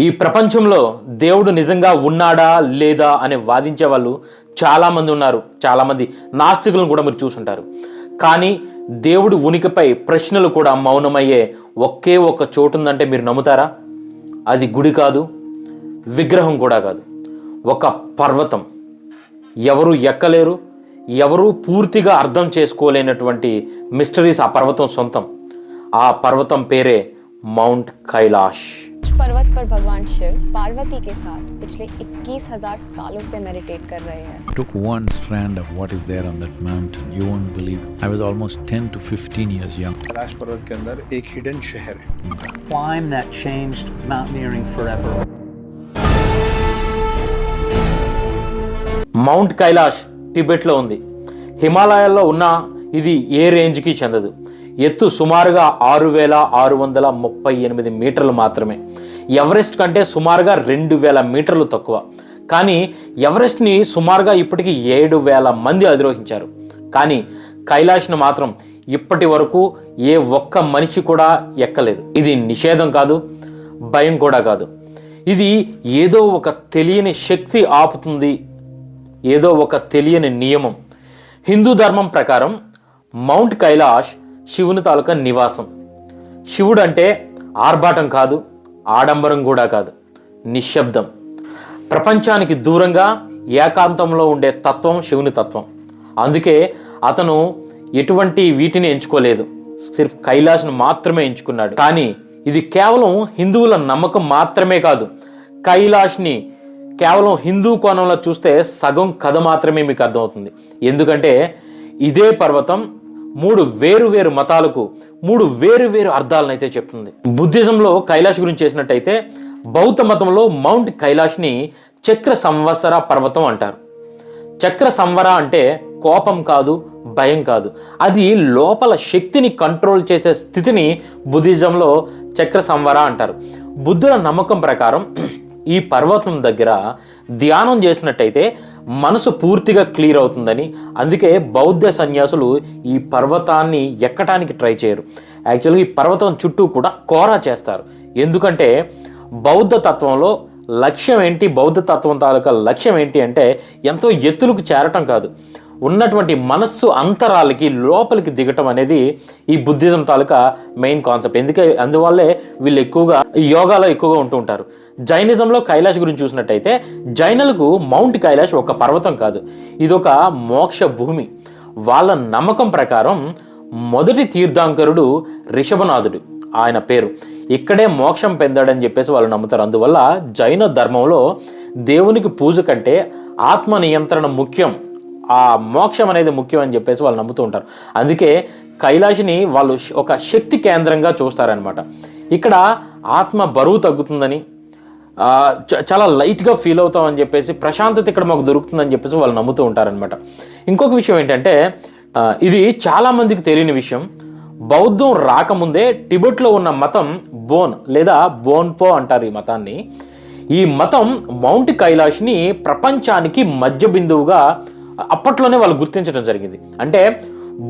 ఈ ప్రపంచంలో దేవుడు నిజంగా ఉన్నాడా లేదా అని వాదించే వాళ్ళు చాలామంది ఉన్నారు. చాలామంది నాస్తికులను కూడా మీరు చూసుంటారు. కానీ దేవుడు ఉనికిపై ప్రశ్నలు కూడా మౌనమయ్యే ఒకే ఒక్క చోటు ఉందంటే మీరు నమ్ముతారా? అది గుడి కాదు విగ్రహం కూడా కాదు. ఒక పర్వతం. ఎవరు ఎక్కలేరు ఎవరు పూర్తిగా అర్థం చేసుకోలేనటువంటి మిస్టరీస్ ఆ పర్వతం సొంతం. ఆ పర్వతం పేరే మౌంట్ కైలాష్. इस पर्वत पर भगवान शिव पार्वती के साथ पिछले 21,000 सालों से मेडिटेट कर रहे हैं took one strand of what is there on that mountain. You won't believe. I was almost 10 to 15 years young. Kailash पर्वत के अंदर एक हिडन शहर है climb that changed mountaineering forever. Mount Kailash టిబెట్లో ఉంది హిమాలయాల్లో ఉన్న ఇది ఏ రేంజ్కి చెందదు ఎత్తు సుమారుగా ఆరు వేల ఆరు వందల ముప్పై ఎనిమిది మీటర్లు మాత్రమే. ఎవరెస్ట్ కంటే సుమారుగా రెండు వేల మీటర్లు తక్కువ. కానీ ఎవరెస్ట్ని సుమారుగా ఇప్పటికి ఏడు వేల మంది అధిరోహించారు. కానీ కైలాష్ను మాత్రం ఇప్పటి వరకు ఏ ఒక్క మనిషి కూడా ఎక్కలేదు. ఇది నిషేధం కాదు భయం కూడా కాదు. ఇది ఏదో ఒక తెలియని శక్తి ఆపుతుంది ఏదో ఒక తెలియని నియమం. హిందూ ధర్మం ప్రకారం మౌంట్ కైలాష్ శివుని తాలూకా నివాసం. శివుడు అంటే ఆర్భాటం కాదు ఆడంబరం కూడా కాదు నిశ్శబ్దం. ప్రపంచానికి దూరంగా ఏకాంతంలో ఉండే తత్వం శివుని తత్వం. అందుకే అతను ఎటువంటి వీటిని ఎంచుకోలేదు. సిర్ఫ్ కైలాష్ను మాత్రమే ఎంచుకున్నాడు. కానీ ఇది కేవలం హిందువుల నమ్మకం మాత్రమే కాదు. కైలాష్ని కేవలం హిందూ కోణంలో చూస్తే సగం కథ మాత్రమే మీకు అర్థమవుతుంది. ఎందుకంటే ఇదే పర్వతం మూడు వేరు వేరు మతాలకు మూడు వేరు వేరు అర్థాలను అయితే చెప్తుంది. బుద్ధిజంలో కైలాష్ గురించి చేసినట్టయితే బౌద్ధ మతంలో మౌంట్ కైలాష్ని చక్ర సంవత్సర పర్వతం అంటారు. చక్ర సంవర అంటే కోపం కాదు భయం కాదు. అది లోపల శక్తిని కంట్రోల్ చేసే స్థితిని బుద్ధిజంలో చక్ర సంవర అంటారు. బుద్ధుల నమ్మకం ప్రకారం ఈ పర్వతం దగ్గర ధ్యానం చేసినట్టయితే మనసు పూర్తిగా క్లియర్ అవుతుందని అందుకే బౌద్ధ సన్యాసులు ఈ పర్వతాన్ని ఎక్కటానికి ట్రై చేయరు. యాక్చువల్గా ఈ పర్వతం చుట్టూ కూడా కోరా చేస్తారు. ఎందుకంటే బౌద్ధ తత్వంలో లక్ష్యం ఏంటి? బౌద్ధ తత్వం తాలూకా లక్ష్యం ఏంటి అంటే ఎంతో ఎత్తులకు చేరటం కాదు. ఉన్నటువంటి మనస్సు అంతరాలకి లోపలికి దిగటం అనేది ఈ బుద్ధిజం తాలూకా మెయిన్ కాన్సెప్ట్. ఎందుకే అందువల్లే వీళ్ళు ఎక్కువగా యోగాలో ఎక్కువగా ఉంటూ ఉంటారు. జైనిజంలో కైలాష్ గురించి చూసినట్టయితే జైనులకు మౌంట్ కైలాష్ ఒక పర్వతం కాదు. ఇది ఒక మోక్ష భూమి. వాళ్ళ నమ్మకం ప్రకారం మొదటి తీర్థాంకరుడు రిషభనాథుడు ఆయన పేరు. ఇక్కడే మోక్షం పెందాడని చెప్పేసి వాళ్ళు నమ్ముతారు. అందువల్ల జైన ధర్మంలో దేవునికి పూజ కంటే ఆత్మ నియంత్రణ ముఖ్యం. ఆ మోక్షం అనేది ముఖ్యం అని చెప్పేసి వాళ్ళు నమ్ముతూ ఉంటారు. అందుకే కైలాషిని వాళ్ళు ఒక శక్తి కేంద్రంగా చూస్తారనమాట ఇక్కడ ఆత్మ బరువు తగ్గుతుందని చాలా లైట్గా ఫీల్ అవుతాం అని చెప్పేసి ప్రశాంతత ఇక్కడ మాకు దొరుకుతుందని చెప్పేసి వాళ్ళు నమ్ముతూ ఉంటారనమాట ఇంకొక విషయం ఏంటంటే ఇది చాలామందికి తెలియని విషయం. బౌద్ధం రాకముందే టిబెట్లో ఉన్న మతం బోన్ లేదా బోన్పో అంటారు ఈ మతాన్ని. ఈ మతం మౌంట్ కైలాష్ని ప్రపంచానికి మధ్య బిందువుగా అప్పట్లోనే వాళ్ళు గుర్తించడం జరిగింది. అంటే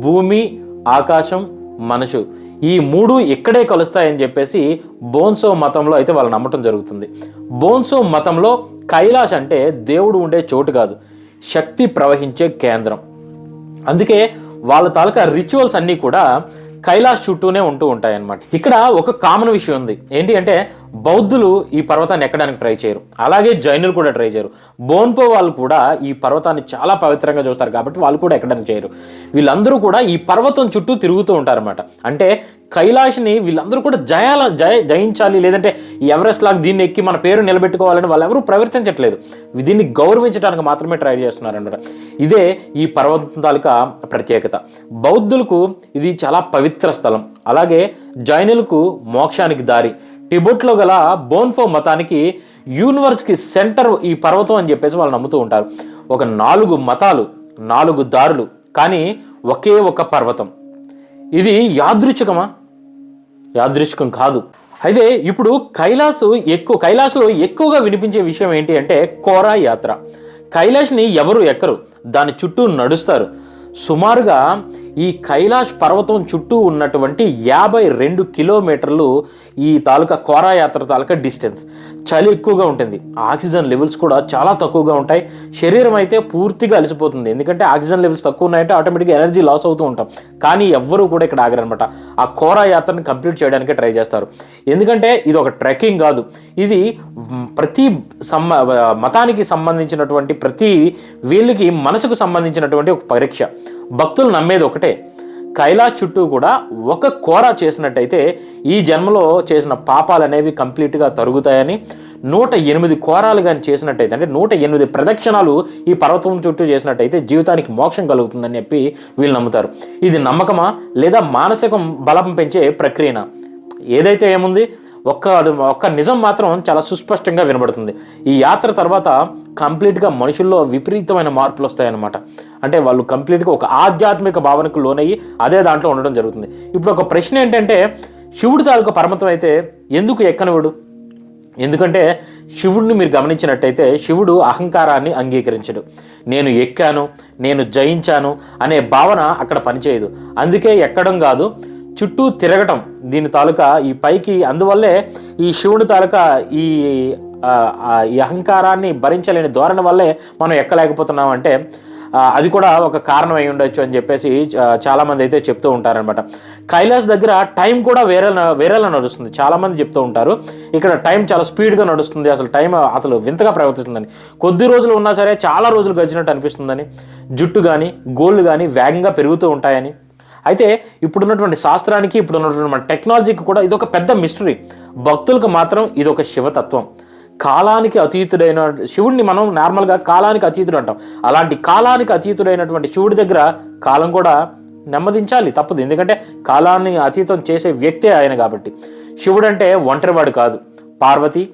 భూమి ఆకాశం మనసు. ఈ మూడు ఇక్కడే కలుస్తాయని చెప్పేసి బోన్సో మతంలో అయితే వాళ్ళు నమ్మటం జరుగుతుంది. బోన్సో మతంలో కైలాష్ అంటే దేవుడు ఉండే చోటు కాదు. శక్తి ప్రవహించే కేంద్రం. అందుకే వాళ్ళ తాలూకా రిచువల్స్ అన్నీ కూడా కైలాష్ చుట్టూనే ఉంటూ ఉంటాయి అన్నమాట ఇక్కడ ఒక కామన్ విషయం ఉంది. ఏంటి అంటే బౌద్ధులు ఈ పర్వతాన్ని ఎక్కడానికి ట్రై చేయరు. అలాగే జైనులు కూడా ట్రై చేయరు. బోన్పో వాళ్ళు కూడా ఈ పర్వతాన్ని చాలా పవిత్రంగా చూస్తారు కాబట్టి వాళ్ళు కూడా ఎక్కడానికి చేయరు. వీళ్ళందరూ కూడా ఈ పర్వతం చుట్టూ తిరుగుతూ ఉంటారన్నమాట. అంటే కైలాష్ని వీళ్ళందరూ కూడా జయాల జయ జయించాలి లేదంటే ఎవరెస్ట్ లాగా దీన్ని ఎక్కి మన పేరు నిలబెట్టుకోవాలని వాళ్ళు ఎవరూ ప్రవర్తించట్లేదు. దీన్ని గౌరవించడానికి మాత్రమే ట్రై చేస్తున్నారన్నమాట ఇదే ఈ పర్వతం తాలూకా ప్రత్యేకత. బౌద్ధులకు ఇది చాలా పవిత్ర స్థలం. అలాగే జైనులకు మోక్షానికి దారి. టిబెట్లో గల బోన్ఫో మతానికి యూనివర్స్కి సెంటర్ ఈ పర్వతం అని చెప్పేసి వాళ్ళు నమ్ముతూ ఉంటారు. ఒక నాలుగు మతాలు నాలుగు దారులు కానీ ఒకే ఒక పర్వతం. ఇది యాదృచ్ఛికమా? యాదృచ్ఛికం కాదు. అయితే ఇప్పుడు కైలాసు ఎక్కువ కైలాసులో ఎక్కువగా వినిపించే విషయం ఏంటి అంటే కోరా యాత్ర. కైలాష్ని ఎవరు ఎక్కరు? దాని చుట్టూ నడుస్తారు. సుమారుగా ఈ కైలాష్ పర్వతం చుట్టూ ఉన్నటువంటి యాభై రెండు కిలోమీటర్లు ఈ తాలూకా కోరా యాత్ర తాలూకా డిస్టెన్స్. చలి ఎక్కువగా ఉంటుంది. ఆక్సిజన్ లెవెల్స్ కూడా చాలా తక్కువగా ఉంటాయి. శరీరం అయితే పూర్తిగా అలసిపోతుంది. ఎందుకంటే ఆక్సిజన్ లెవెల్స్ తక్కువ ఉన్నాయంటే ఆటోమేటిక్గా ఎనర్జీ లాస్ అవుతూ ఉంటాం. కానీ ఎవ్వరూ కూడా ఇక్కడ ఆగరనమాట. ఆ కోరా యాత్రను కంప్లీట్ చేయడానికి ట్రై చేస్తారు. ఎందుకంటే ఇది ఒక ట్రెక్కింగ్ కాదు. ఇది ప్రతి సమ్మ మతానికి సంబంధించినటువంటి ప్రతి వీళ్ళకి మనసుకు సంబంధించినటువంటి ఒక పరీక్ష. భక్తులు నమ్మేది ఒకటే. కైలాస్ చుట్టూ కూడా ఒక కోర చేసినట్టయితే ఈ జన్మలో చేసిన పాపాలు అనేవి కంప్లీట్గా తరుగుతాయని నూట ఎనిమిది కోరాలు కానీ చేసినట్టయితే అంటే నూట ఎనిమిది ప్రదక్షిణాలు ఈ పర్వతం చుట్టూ చేసినట్టయితే జీవితానికి మోక్షం కలుగుతుందని చెప్పి వీళ్ళు నమ్ముతారు. ఇది నమ్మకమా లేదా మానసికం బలం పెంచే ప్రక్రియనా? ఏదైతే ఏముంది? ఒక్క ఒక్క నిజం మాత్రం చాలా సుస్పష్టంగా వినబడుతుంది. ఈ యాత్ర తర్వాత కంప్లీట్గా మనుషుల్లో విపరీతమైన మార్పులు వస్తాయన్నమాట. అంటే వాళ్ళు కంప్లీట్గా ఒక ఆధ్యాత్మిక భావనకు లోనయ్యి అదే దాంట్లో ఉండడం జరుగుతుంది. ఇప్పుడు ఒక ప్రశ్న ఏంటంటే శివుడి తాలూకు పరమతం అయితే ఎందుకు ఎక్కనివాడు ఎందుకంటే శివుడిని మీరు గమనించినట్టయితే శివుడు అహంకారాన్ని అంగీకరించడు. నేను ఎక్కాను నేను జయించాను అనే భావన అక్కడ పనిచేయదు. అందుకే ఎక్కడం కాదు చుట్టూ తిరగటం దీని తాలూకా ఈ పైకి అందువల్లే ఈ శివుని తాలూకా ఈ ఈ అహంకారాన్ని భరించలేని ధోరణి వల్లే మనం ఎక్కలేకపోతున్నాం అంటే అది కూడా ఒక కారణం అయి ఉండొచ్చు అని చెప్పేసి చాలామంది అయితే చెప్తూ ఉంటారనమాట కైలాస్ దగ్గర టైం కూడా వేరే వేరేలా నడుస్తుంది. చాలామంది చెప్తూ ఉంటారు ఇక్కడ టైం చాలా స్పీడ్గా నడుస్తుంది అసలు టైం అసలు వింతగా ప్రవర్తిస్తుందని. కొద్ది రోజులు ఉన్నా సరే చాలా రోజులు గడిచినట్టు అనిపిస్తుందని. జుట్టు కానీ గోళ్ళు కానీ వేగంగా పెరుగుతూ ఉంటాయని. అయితే ఇప్పుడున్నటువంటి శాస్త్రానికి ఇప్పుడున్నటువంటి మన టెక్నాలజీకి కూడా ఇది ఒక పెద్ద మిస్టరీ భక్తులకు మాత్రం ఇది ఒక శివతత్వం. కాలానికి అతీతుడైన శివుడిని మనం నార్మల్గా కాలానికి అతీతుడు అంటాం. అలాంటి కాలానికి అతీతుడైనటువంటి శివుడి దగ్గర కాలం కూడా నెమ్మదించాలి తప్పదు. ఎందుకంటే కాలాన్ని అతీతం చేసే వ్యక్తే ఆయన కాబట్టి. శివుడు అంటే ఒంటరివాడు కాదు. పార్వతి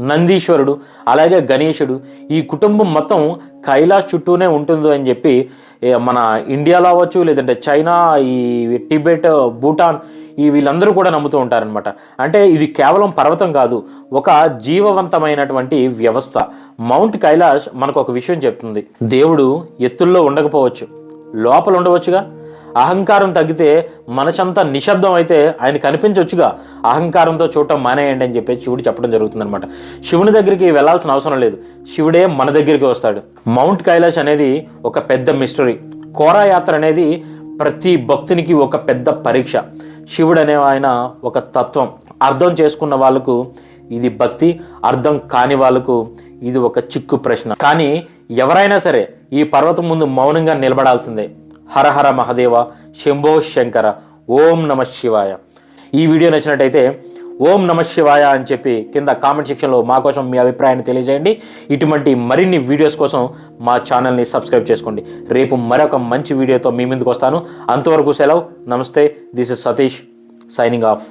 నందీశ్వరుడు అలాగే గణేశుడు ఈ కుటుంబం మొత్తం కైలాస్ చుట్టూనే ఉంటుంది అని చెప్పి మన ఇండియాలో అవ్వచ్చు లేదంటే చైనా ఈ టిబెట్ భూటాన్ ఈ వీళ్ళందరూ కూడా నమ్ముతూ ఉంటారనమాట అంటే ఇది కేవలం పర్వతం కాదు ఒక జీవవంతమైనటువంటి వ్యవస్థ. మౌంట్ కైలాష్ మనకు ఒక విషయం చెప్తుంది. దేవుడు ఎత్తుల్లో ఉండకపోవచ్చు లోపల ఉండవచ్చుగా? అహంకారం తగ్గితే మనసంతా నిశ్శబ్దం అయితే ఆయన కనిపించవచ్చుగా అహంకారంతో చూడటం మానేయండి అని చెప్పి శివుడు చెప్పడం జరుగుతుందన్నమాట. శివుని దగ్గరికి వెళ్ళాల్సిన అవసరం లేదు. శివుడే మన దగ్గరికి వస్తాడు. మౌంట్ కైలాష్ అనేది ఒక పెద్ద మిస్టరీ. కోరా యాత్ర అనేది ప్రతి భక్తునికి ఒక పెద్ద పరీక్ష. శివుడు అనే ఆయన ఒక తత్వం. అర్థం చేసుకున్న వాళ్ళకు ఇది భక్తి అర్థం కాని వాళ్ళకు ఇది ఒక చిక్కు ప్రశ్న. కానీ ఎవరైనా సరే ఈ పర్వతం ముందు మౌనంగా నిలబడాల్సిందే. హరహర మహదేవ శంభో శంకర ఓం నమ శివాయ. ఈ వీడియో నచ్చినట్టయితే ఓం నమ శివాయ అని చెప్పి కింద కామెంట్ సెక్షన్లో మా కోసం మీ అభిప్రాయాన్ని తెలియజేయండి. ఇటువంటి మరిన్ని వీడియోస్ కోసం మా ఛానల్ని సబ్స్క్రైబ్ చేసుకోండి. రేపు మరొక మంచి వీడియోతో మీ ముందుకు వస్తాను. అంతవరకు సెలవు. నమస్తే. This is Satish signing off.